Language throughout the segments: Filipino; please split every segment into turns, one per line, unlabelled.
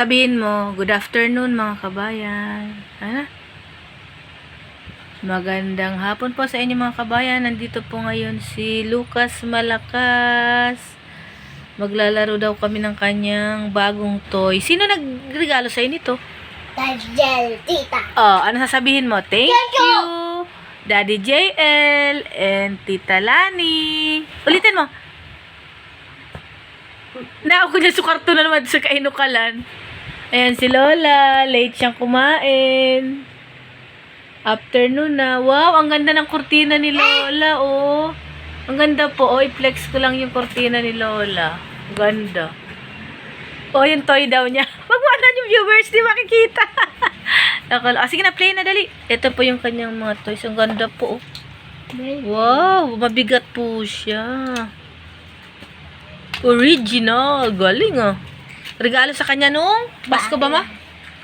sabihin mo, good afternoon mga kabayan. Ano? Magandang hapon po sa inyo mga kabayan. Nandito po ngayon si Lucas Malakas. Maglalaro daw kami ng kanyang bagong toy. Sino nagregalo sa inyo nito?
Dajel, tita.
Oh, ano sasabihin mo? Thank
Thank you.
you, Daddy JL and Tita Lani. Ulitin mo. Na ako niya sukarto na naman sa kainukalan. Ayan si Lola, late siyang kumain. Afternoon na. Wow, ang ganda ng kurtina ni Lola, oh. Ang ganda po. Oh, i-flex ko lang yung kurtina ni Lola. Ang ganda. Oh, yung toy daw niya. Magwala yung viewers, di makikita. Nakala. Ah, sige na, play na, dali. Ito po yung kanyang mga toys. Ang ganda po. oh. Wow, mabigat po siya. Original. Galing, ah. Regalo sa kanya nung Pasko ba, ma?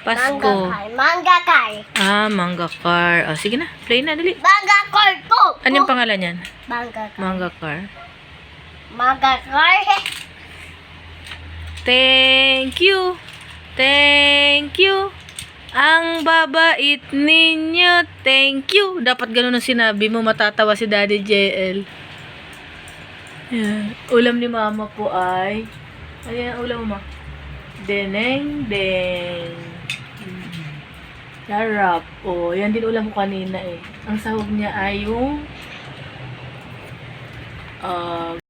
Pasko.
Manga car. Manga car.
Ah, manga car. Ah, sige na, play na, dali.
Manga car po.
Ano yung pangalan niyan?
Manga car.
Manga car.
Manga car.
Thank you. Thank you. Ang babait ninyo. Thank you. Dapat ganun ang sinabi mo. Matatawa si Daddy JL. Yan. Ulam ni Mama po ay... Ayan, ulam mo, Ma. Deneng, deng. Sarap. Oh, yan din ulam ko kanina eh. Ang sahog niya ay yung... ah